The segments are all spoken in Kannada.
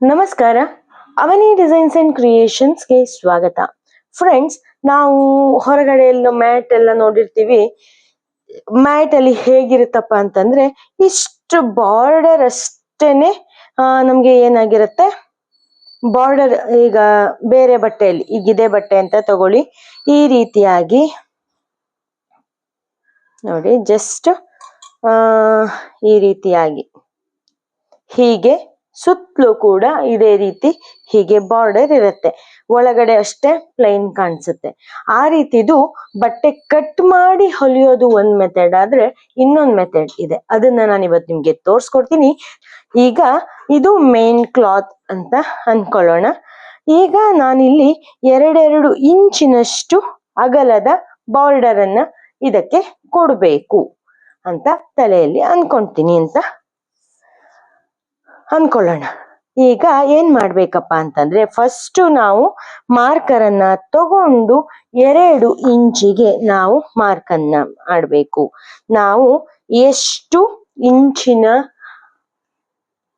ನಮಸ್ಕಾರ. ಅವನಿ ಡಿಸೈನ್ಸ್ ಅಂಡ್ ಕ್ರಿಯೇಷನ್ಸ್ಗೆ ಸ್ವಾಗತ. ಫ್ರೆಂಡ್ಸ್ ನಾವು ಹೊರಗಡೆ ಎಲ್ಲ ಮ್ಯಾಟ್ ಎಲ್ಲ ನೋಡಿರ್ತೀವಿ. ಮ್ಯಾಟ್ ಅಲ್ಲಿ ಹೇಗಿರುತ್ತಪ್ಪ ಅಂತಂದ್ರೆ ಇಷ್ಟು ಬಾರ್ಡರ್ ಅಷ್ಟೇನೆ ನಮ್ಗೆ ಏನಾಗಿರುತ್ತೆ? ಬಾರ್ಡರ್ ಈಗ ಬೇರೆ ಬಟ್ಟೆಯಲ್ಲಿ, ಈಗ ಇದೆ ಬಟ್ಟೆ ಅಂತ ತಗೊಳ್ಳಿ. ಈ ರೀತಿಯಾಗಿ ನೋಡಿ ಜಸ್ಟ್ ಈ ರೀತಿಯಾಗಿ. ಹೀಗೆ ಸುತ್ತಲೂ ಕೂಡ ಇದೇ ರೀತಿ ಹೀಗೆ ಬಾರ್ಡರ್ ಇರುತ್ತೆ. ಒಳಗಡೆ ಅಷ್ಟೇ ಪ್ಲೈನ್ ಕಾಣಿಸುತ್ತೆ. ಆ ರೀತಿದು ಬಟ್ಟೆ ಕಟ್ ಮಾಡಿ ಹೊಲಿಯೋದು ಒಂದ್ ಮೆಥಡ್ ಆದ್ರೆ ಇನ್ನೊಂದ್ ಮೆಥಡ್ ಇದೆ. ಅದನ್ನ ನಾನು ಇವತ್ತು ನಿಮ್ಗೆ ತೋರ್ಸ್ಕೊಡ್ತೀನಿ. ಈಗ ಇದು ಮೇನ್ ಕ್ಲಾತ್ ಅಂತ ಅನ್ಕೊಳ್ಳೋಣ. ಈಗ ನಾನಿಲ್ಲಿ ಎರಡೆರಡು ಇಂಚಿನಷ್ಟು ಅಗಲದ ಬಾರ್ಡರ್ ಅನ್ನ ಇದಕ್ಕೆ ಕೊಡ್ಬೇಕು ಅಂತ ತಲೆಯಲ್ಲಿ ಅನ್ಕೊಂತೀನಿ ಅಂತ ಅನ್ಕೊಳ್ಳೋಣ. ಈಗ ಏನ್ ಮಾಡ್ಬೇಕಪ್ಪ ಅಂತಂದ್ರೆ ಫಸ್ಟ್ ನಾವು ಮಾರ್ಕರ್ ಅನ್ನ ತಗೊಂಡು ಎರಡು ಇಂಚಿಗೆ ನಾವು ಮಾರ್ಕನ್ನ ಮಾಡ್ಬೇಕು. ನಾವು ಎಷ್ಟು ಇಂಚಿನ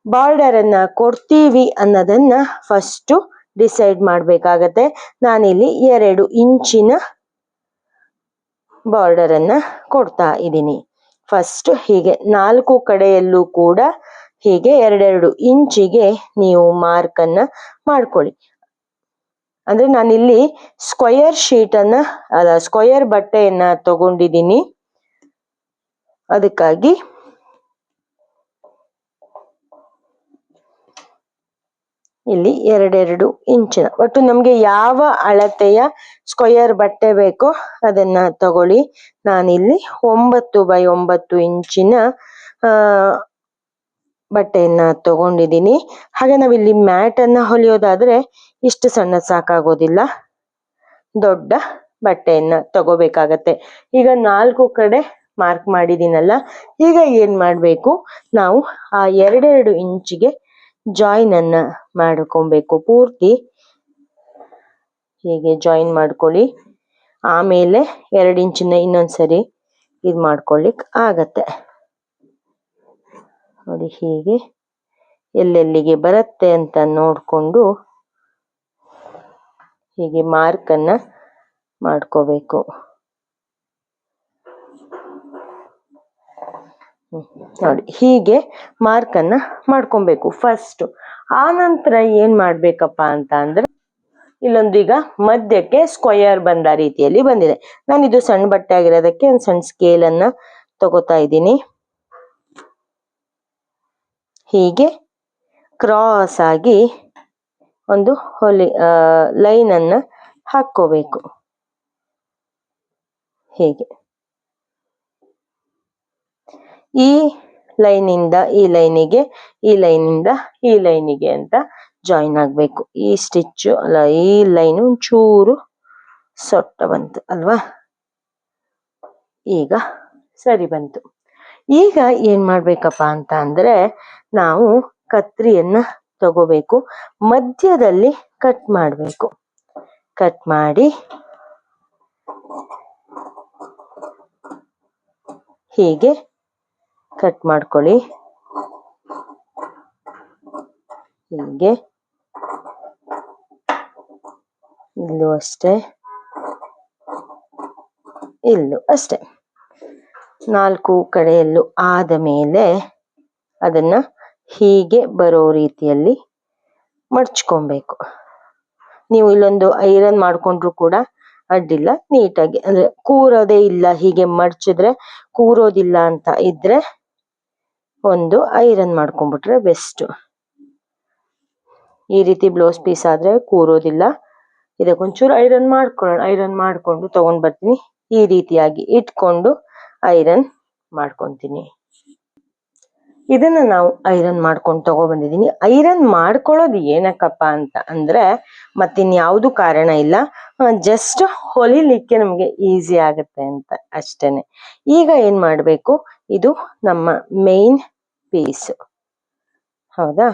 ಬಾರ್ಡರ್ ಅನ್ನ ಕೊಡ್ತೀವಿ ಅನ್ನೋದನ್ನ ಫಸ್ಟ್ ಡಿಸೈಡ್ ಮಾಡ್ಬೇಕಾಗತ್ತೆ. ನಾನಿಲ್ಲಿ ಎರಡು ಇಂಚಿನ ಬಾರ್ಡರ್ ಅನ್ನ ಕೊಡ್ತಾ ಇದ್ದೀನಿ. ಫಸ್ಟ್ ಹೀಗೆ ನಾಲ್ಕು ಕಡೆಯಲ್ಲೂ ಕೂಡ ಹೀಗೆ ಎರಡೆರಡು ಇಂಚಿಗೆ ನೀವು ಮಾರ್ಕ್ ಅನ್ನ ಮಾಡ್ಕೊಳ್ಳಿ. ಅಂದ್ರೆ ನಾನಿಲ್ಲಿ ಸ್ಕ್ವಯರ್ ಶೀಟ್ ಅನ್ನ, ಅಲ್ಲ ಸ್ಕ್ವಯರ್ ಬಟ್ಟೆಯನ್ನ ತಗೊಂಡಿದ್ದೀನಿ. ಅದಕ್ಕಾಗಿ ಇಲ್ಲಿ ಎರಡೆರಡು ಇಂಚಿನ. ಒಟ್ಟು ನಮ್ಗೆ ಯಾವ ಅಳತೆಯ ಸ್ಕ್ವಯರ್ ಬಟ್ಟೆ ಬೇಕೋ ಅದನ್ನ ತಗೊಳ್ಳಿ. ನಾನಿಲ್ಲಿ ಒಂಬತ್ತು ಬೈ ಒಂಬತ್ತು ಇಂಚಿನ ಬಟ್ಟೆಯನ್ನ ತಗೊಂಡಿದ್ದೀನಿ. ಹಾಗೆ ನಾವಿಲ್ಲಿ ಮ್ಯಾಟ್ ಅನ್ನ ಹೊಲಿಯೋದಾದ್ರೆ ಇಷ್ಟು ಸಣ್ಣ ಸಾಕಾಗೋದಿಲ್ಲ. ದೊಡ್ಡ ಬಟ್ಟೆಯನ್ನ ತಗೋಬೇಕಾಗತ್ತೆ. ಈಗ ನಾಲ್ಕು ಕಡೆ ಮಾರ್ಕ್ ಮಾಡಿದ್ದೀನಲ್ಲ, ಈಗ ಏನ್ ಮಾಡ್ಬೇಕು? ನಾವು ಆ ಎರಡೆರಡು ಇಂಚಿಗೆ ಜಾಯಿನ್ ಅನ್ನ ಮಾಡ್ಕೊಬೇಕು ಪೂರ್ತಿ. ಹೀಗೆ ಜಾಯಿನ್ ಮಾಡ್ಕೊಳ್ಳಿ. ಆಮೇಲೆ ಎರಡು ಇಂಚಿನ ಇನ್ನೊಂದ್ಸರಿ ಇದು ಮಾಡ್ಕೊಳ್ಳಿಕ್ ಆಗತ್ತೆ. ನೋಡಿ ಹೀಗೆ ಎಲ್ಲೆಲ್ಲಿಗೆ ಬರುತ್ತೆ ಅಂತ ನೋಡಿಕೊಂಡು ಹೀಗೆ ಮಾರ್ಕ್ ಅನ್ನ ಮಾಡ್ಕೋಬೇಕು. ನೋಡಿ ಹೀಗೆ ಮಾರ್ಕ್ ಅನ್ನ ಮಾಡ್ಕೊಬೇಕು ಫಸ್ಟ್ ಆ ನಂತರ ಏನ್ ಮಾಡ್ಬೇಕಪ್ಪ ಅಂತ ಅಂದ್ರೆ ಇಲ್ಲೊಂದು ಈಗ ಮಧ್ಯಕ್ಕೆ ಸ್ಕ್ವಯರ್ ಬಂದ ರೀತಿಯಲ್ಲಿ ಬಂದಿದೆ. ನಾನು ಇದು ಸಣ್ಣ ಬಟ್ಟೆ ಆಗಿರೋದಕ್ಕೆ ಒಂದು ಸಣ್ಣ ಸ್ಕೇಲ್ ಅನ್ನ ತಗೋತಾ ಇದ್ದೀನಿ. ಹೀಗೆ ಕ್ರಾಸ್ ಆಗಿ ಒಂದು ಹೊಲಿ ಲೈನ್ ಅನ್ನ ಹಾಕೋಬೇಕು ಹೀಗೆ. ಈ ಲೈನಿಂದ ಈ ಲೈನಿಗೆ ಈ ಲೈನಿಂದ ಈ ಲೈನಿಗೆ ಅಂತ ಜಾಯಿನ್ ಆಗ್ಬೇಕು. ಈ ಸ್ಟಿಚ್ ಅಲ್ಲ, ಈ ಲೈನ್ ಒಂಚೂರು ಸೊಟ್ಟ ಬಂತು, ಅಲ್ವಾ? ಈಗ ಸರಿ ಬಂತು. ಈಗ ಏನ್ ಮಾಡ್ಬೇಕಪ್ಪ ಅಂತ ಅಂದ್ರೆ ನಾವು ಕತ್ರಿಯನ್ನ ತಗೋಬೇಕು. ಮಧ್ಯದಲ್ಲಿ ಕಟ್ ಮಾಡಬೇಕು. ಕಟ್ ಮಾಡಿ ಹೀಗೆ ಕಟ್ ಮಾಡ್ಕೊಳ್ಳಿ. ಹೀಗೆ ಇಲ್ಲೂ ಅಷ್ಟೇ ಇಲ್ಲೂ ಅಷ್ಟೇ. ನಾಲ್ಕು ಕಡೆಯಲ್ಲೂ ಆದ ಮೇಲೆ ಅದನ್ನ ಹೀಗೆ ಬರೋ ರೀತಿಯಲ್ಲಿ ಮಡ್ಚ್ಕೊಬೇಕು. ನೀವು ಇಲ್ಲೊಂದು ಐರನ್ ಮಾಡಿಕೊಂಡ್ರು ಕೂಡ ಅಡ್ಡಿಲ್ಲ. ನೀಟಾಗಿ ಅಂದರೆ ಕೂರೋದೇ ಇಲ್ಲ, ಹೀಗೆ ಮಡ್ಚಿದ್ರೆ ಕೂರೋದಿಲ್ಲ ಅಂತ ಇದ್ರೆ ಒಂದು ಐರನ್ ಮಾಡ್ಕೊಂಡ್ಬಿಟ್ರೆ ಬೆಸ್ಟು. ಈ ರೀತಿ ಬ್ಲೌಸ್ ಪೀಸ್ ಆದರೆ ಕೂರೋದಿಲ್ಲ. ಇದಕ್ಕೊಂಚೂರು ಐರನ್ ಮಾಡ್ಕೊಳ್ಳೋಣ ಐರನ್ ಮಾಡ್ಕೊಂಡು ತಗೊಂಡ್ ಬರ್ತೀನಿ. ಈ ರೀತಿಯಾಗಿ ಇಟ್ಕೊಂಡು ಐರನ್ ಮಾಡ್ಕೊತೀನಿ. ಇದನ್ನ ನಾವು ಐರನ್ ಮಾಡ್ಕೊಂಡು ತಗೋ ಬಂದಿದ್ದೀನಿ ಐರನ್ ಮಾಡ್ಕೊಳ್ಳೋದು ಏನಕ್ಕಪ್ಪ ಅಂತ ಅಂದ್ರೆ ಮತ್ತಿನ್ಯಾವುದು ಕಾರಣ ಇಲ್ಲ. ಜಸ್ಟ್ ಹೊಲಿಲಿಕ್ಕೆ ನಮ್ಗೆ ಈಸಿ ಆಗುತ್ತೆ ಅಂತ ಅಷ್ಟೇನೆ. ಈಗ ಏನ್ ಮಾಡ್ಬೇಕು? ಇದು ನಮ್ಮ ಮೇನ್ ಪೀಸ್ ಹೌದಾ?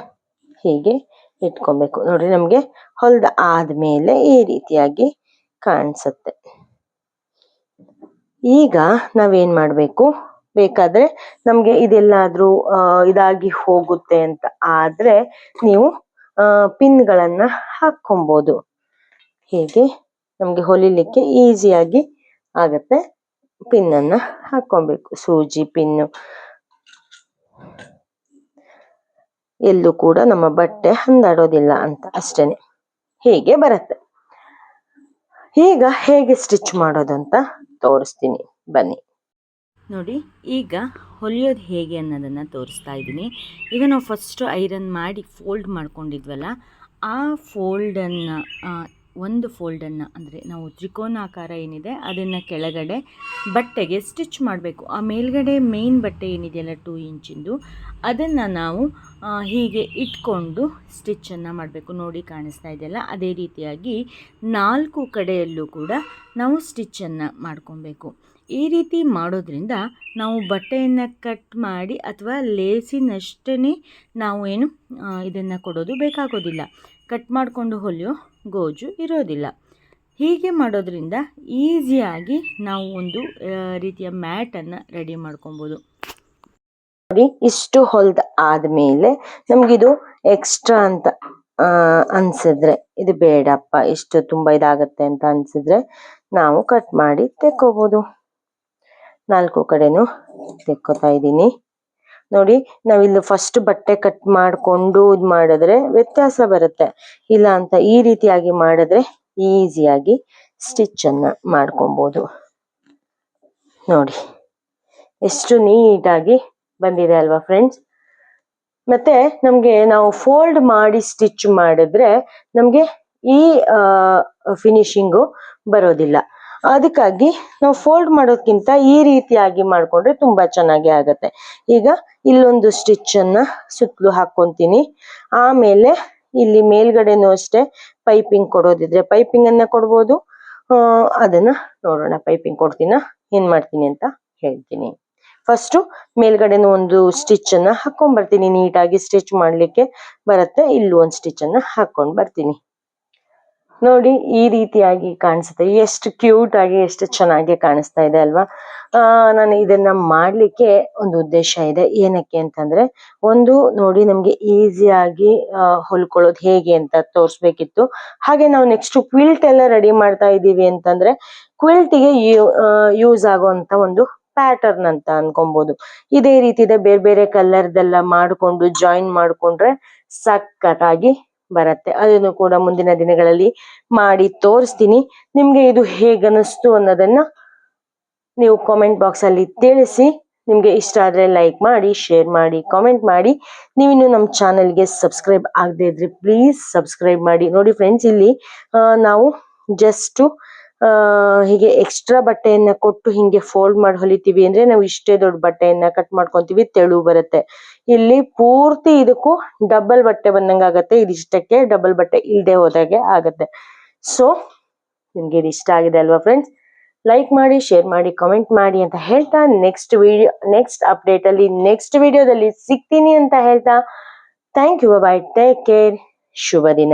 ಹೀಗೆ ಇಟ್ಕೊಬೇಕು. ನೋಡ್ರಿ ನಮ್ಗೆ ಹೊಲ್ದ ಆದ್ಮೇಲೆ ಈ ರೀತಿಯಾಗಿ ಕಾಣಿಸುತ್ತೆ. ಈಗ ನಾವೇನ್ ಮಾಡ್ಬೇಕು? ಬೇಕಾದ್ರೆ ನಮ್ಗೆ ಇದೆಲ್ಲಾದ್ರೂ ಇದಾಗಿ ಹೋಗುತ್ತೆ ಅಂತ. ಆದ್ರೆ ನೀವು ಪಿನ್ಗಳನ್ನ ಹಾಕೊಂಬೋದು ಹೇಗೆ? ನಮ್ಗೆ ಹೊಲಿಲಿಕ್ಕೆ ಈಸಿಯಾಗಿ ಆಗತ್ತೆ ಪಿನ್ ಅನ್ನ ಹಾಕೊಬೇಕು ಸೂಜಿ ಪಿನ್ನು. ಎಲ್ಲೂ ಕೂಡ ನಮ್ಮ ಬಟ್ಟೆ ಹಂದಾಡೋದಿಲ್ಲ ಅಂತ ಅಷ್ಟೇನೆ. ಹೀಗೆ ಬರುತ್ತೆ? ಈಗ ಹೇಗೆ ಸ್ಟಿಚ್ ಮಾಡೋದು ಅಂತ ತೋರಿಸ್ತೀನಿ. ಬನ್ನಿ. ನೋಡಿ, ಈಗ ಹೊಲಿಯೋದು ಹೇಗೆ ಅನ್ನೋದನ್ನು ತೋರಿಸ್ತಾ ಇದ್ದೀನಿ. ಈಗ ನಾವು ಫಸ್ಟು ಐರನ್ ಮಾಡಿ ಫೋಲ್ಡ್ ಮಾಡ್ಕೊಂಡಿದ್ವಲ್ಲ, ಆ ಫೋಲ್ಡನ್ನು ಒಂದು ಫೋಲ್ಡನ್ನು ಅಂದರೆ ನಾವು ತ್ರಿಕೋನಾಕಾರ ಏನಿದೆ ಅದನ್ನು ಕೆಳಗಡೆ ಬಟ್ಟೆಗೆ ಸ್ಟಿಚ್ ಮಾಡಬೇಕು. ಆ ಮೇಲ್ಗಡೆ ಮೇನ್ ಬಟ್ಟೆ ಏನಿದೆಯಲ್ಲ ಟೂ ಇಂಚಿಂದು ಅದನ್ನು ನಾವು ಹೀಗೆ ಇಟ್ಕೊಂಡು ಸ್ಟಿಚ್ಚನ್ನು ಮಾಡಬೇಕು. ನೋಡಿ ಕಾಣಿಸ್ತಾ ಇದೆಯಲ್ಲ? ಅದೇ ರೀತಿಯಾಗಿ ನಾಲ್ಕು ಕಡೆಯಲ್ಲೂ ಕೂಡ ನಾವು ಸ್ಟಿಚ್ಚನ್ನು ಮಾಡ್ಕೊಬೇಕು. ಈ ರೀತಿ ಮಾಡೋದ್ರಿಂದ ನಾವು ಬಟ್ಟೆಯನ್ನು ಕಟ್ ಮಾಡಿ ಅಥವಾ ಲೇಸಿನಷ್ಟೇ ನಾವು ಏನು ಇದನ್ನು ಕೊಡೋದು ಬೇಕಾಗೋದಿಲ್ಲ. ಕಟ್ ಮಾಡಿಕೊಂಡು ಹೊಲಿಯೋ ಗೋಜು ಇರೋದಿಲ್ಲ. ಹೀಗೆ ಮಾಡೋದ್ರಿಂದ ಈಸಿಯಾಗಿ ನಾವು ಒಂದು ರೀತಿಯ ಮ್ಯಾಟನ್ನು ರೆಡಿ ಮಾಡ್ಕೊಬೋದು. ನೋಡಿ ಇಷ್ಟು ಹೊಲ್ದ ಆದ್ಮೇಲೆ ನಮ್ಗಿದು ಎಕ್ಸ್ಟ್ರಾ ಅಂತ ಅನ್ಸಿದ್ರೆ ಇದು ಬೇಡಪ್ಪ, ಇಷ್ಟು ತುಂಬಾ ಇದಾಗತ್ತೆ ಅಂತ ಅನ್ಸಿದ್ರೆ ನಾವು ಕಟ್ ಮಾಡಿ ತೆಕ್ಕೋಬಹುದು ನಾಲ್ಕು ಕಡೆನು ತೆಕ್ಕೋತಾ ಇದ್ದೀನಿ. ನೋಡಿ, ನಾವಿಲ್ಲಿ ಫಸ್ಟ್ ಬಟ್ಟೆ ಕಟ್ ಮಾಡ್ಕೊಂಡು ಇದ್ ಮಾಡಿದ್ರೆ ವ್ಯತ್ಯಾಸ ಬರುತ್ತೆ. ಇಲ್ಲ ಅಂತ ಈ ರೀತಿಯಾಗಿ ಮಾಡಿದ್ರೆ ಈಸಿಯಾಗಿ ಸ್ಟಿಚ್ ಅನ್ನ ಮಾಡ್ಕೊಬಹುದು ನೋಡಿ, ಎಷ್ಟು ನೀಟಾಗಿ ಬಂದಿದೆ ಅಲ್ವಾ ಫ್ರೆಂಡ್ಸ್ ಮತ್ತೆ ನಮ್ಗೆ ನಾವು ಫೋಲ್ಡ್ ಮಾಡಿ ಸ್ಟಿಚ್ ಮಾಡಿದ್ರೆ ನಮ್ಗೆ ಈ ಫಿನಿಶಿಂಗು ಬರೋದಿಲ್ಲ. ಅದಕ್ಕಾಗಿ ನಾವು ಫೋಲ್ಡ್ ಮಾಡೋದ್ಕಿಂತ ಈ ರೀತಿಯಾಗಿ ಮಾಡ್ಕೊಂಡ್ರೆ ತುಂಬಾ ಚೆನ್ನಾಗಿ ಆಗತ್ತೆ. ಈಗ ಇಲ್ಲೊಂದು ಸ್ಟಿಚ್ ಅನ್ನ ಸುತ್ತಲೂ ಹಾಕೊಂತೀನಿ ಆಮೇಲೆ ಇಲ್ಲಿ ಮೇಲ್ಗಡೆನೂ ಅಷ್ಟೇ ಪೈಪಿಂಗ್ ಕೊಡೋದಿದ್ರೆ ಪೈಪಿಂಗ್ ಅನ್ನ ಕೊಡ್ಬೋದು. ಅದನ್ನ ನೋಡೋಣ ಪೈಪಿಂಗ್ ಕೊಡ್ತೀನ, ಏನ್ ಮಾಡ್ತೀನಿ ಅಂತ ಹೇಳ್ತೀನಿ. ಫಸ್ಟ್ ಮೇಲ್ಗಡೆನೂ ಒಂದು ಸ್ಟಿಚ್ ಅನ್ನ ಹಾಕೊಂಡ್ ಬರ್ತೀನಿ. ನೀಟಾಗಿ ಸ್ಟಿಚ್ ಮಾಡ್ಲಿಕ್ಕೆ ಬರುತ್ತೆ. ಇಲ್ಲೂ ಒಂದು ಸ್ಟಿಚ್ ಅನ್ನ ಹಾಕೊಂಡ್ ಬರ್ತೀನಿ. ನೋಡಿ, ಈ ರೀತಿಯಾಗಿ ಕಾಣಿಸುತ್ತೆ. ಎಷ್ಟು ಕ್ಯೂಟ್ ಆಗಿ, ಎಷ್ಟು ಚೆನ್ನಾಗಿ ಕಾಣಿಸ್ತಾ ಇದೆ ಅಲ್ವಾ? ಆ, ನಾನು ಇದನ್ನ ಮಾಡ್ಲಿಕ್ಕೆ ಒಂದು ಉದ್ದೇಶ ಇದೆ. ಏನಕ್ಕೆ ಅಂತಂದ್ರೆ, ಒಂದು, ನೋಡಿ, ನಮ್ಗೆ ಈಸಿಯಾಗಿ ಹೊಲ್ಕೊಳ್ಳೋದು ಹೇಗೆ ಅಂತ ತೋರಿಸ್ಬೇಕಿತ್ತು. ಹಾಗೆ ನಾವು ನೆಕ್ಸ್ಟ್ ಕ್ವಿಲ್ಟ್ ಎಲ್ಲ ರೆಡಿ ಮಾಡ್ತಾ ಇದ್ದೀವಿ ಅಂತಂದ್ರೆ ಕ್ವಿಲ್ಟಿಗೆ ಯೂಸ್ ಆಗುವಂತ ಒಂದು ಪ್ಯಾಟರ್ನ್ ಅಂತ ಅನ್ಕೊಬಹುದು ಇದೇ ರೀತಿ ಇದೆ ಬೇರೆ ಬೇರೆ ಕಲರ್ದೆಲ್ಲ ಮಾಡ್ಕೊಂಡು ಜಾಯಿನ್ ಮಾಡ್ಕೊಂಡ್ರೆ ಸಕ್ಕತ್ತಾಗಿ ಬರತ್ತೆ. ಅದನ್ನು ಕೂಡ ಮುಂದಿನ ದಿನಗಳಲ್ಲಿ ಮಾಡಿ ತೋರಿಸ್ತೀನಿ. ನಿಮ್ಗೆ ಇದು ಹೇಗನಿಸ್ತು ಅನ್ನೋದನ್ನ ನೀವು ಕಾಮೆಂಟ್ ಬಾಕ್ಸ್ ಅಲ್ಲಿ ತಿಳಿಸಿ. ನಿಮ್ಗೆ ಇಷ್ಟ ಆದ್ರೆ ಲೈಕ್ ಮಾಡಿ ಶೇರ್ ಮಾಡಿ ಕಾಮೆಂಟ್ ಮಾಡಿ. ನೀವಿನ್ನು ನಮ್ಮ ಚಾನೆಲ್ಗೆ ಸಬ್ಸ್ಕ್ರೈಬ್ ಆಗದೆ ಇದ್ರೆ ಪ್ಲೀಸ್ ಸಬ್ಸ್ಕ್ರೈಬ್ ಮಾಡಿ. ನೋಡಿ ಫ್ರೆಂಡ್ಸ್ ಇಲ್ಲಿ ನಾವು ಜಸ್ಟ್ ಹೀಗೆ ಎಕ್ಸ್ಟ್ರಾ ಬಟ್ಟೆಯನ್ನ ಕೊಟ್ಟು ಹಿಂಗೆ ಫೋಲ್ಡ್ ಮಾಡಿ ಹೊಲಿತೀವಿ ಅಂದ್ರೆ ನಾವು ಇಷ್ಟೇ ದೊಡ್ಡ ಬಟ್ಟೆಯನ್ನ ಕಟ್ ಮಾಡ್ಕೊಂತೀವಿ, ತೆಳು ಬರುತ್ತೆ. ಇಲ್ಲಿ ಪೂರ್ತಿ ಇದಕ್ಕೂ ಡಬಲ್ ಬಟ್ಟೆ ಬಂದಂಗ ಆಗತ್ತೆ. ಇದಿಷ್ಟಕ್ಕೆ ಡಬಲ್ ಬಟ್ಟೆ ಇಲ್ದೆ ಹೋದಾಗೆ ಆಗತ್ತೆ. ಸೊ ನಿಮ್ಗೆ ಇದು ಇಷ್ಟ ಆಗಿದೆ ಅಲ್ವಾ ಫ್ರೆಂಡ್ಸ್ ಲೈಕ್ ಮಾಡಿ ಶೇರ್ ಮಾಡಿ ಕಾಮೆಂಟ್ ಮಾಡಿ ಅಂತ ಹೇಳ್ತಾ ನೆಕ್ಸ್ಟ್ ವಿಡಿಯೋ ನೆಕ್ಸ್ಟ್ ಅಪ್ಡೇಟ್ ಅಲ್ಲಿ ನೆಕ್ಸ್ಟ್ ವಿಡಿಯೋದಲ್ಲಿ ಸಿಗ್ತೀನಿ ಅಂತ ಹೇಳ್ತಾ. Thank you bye take care ಶುಭ ದಿನ.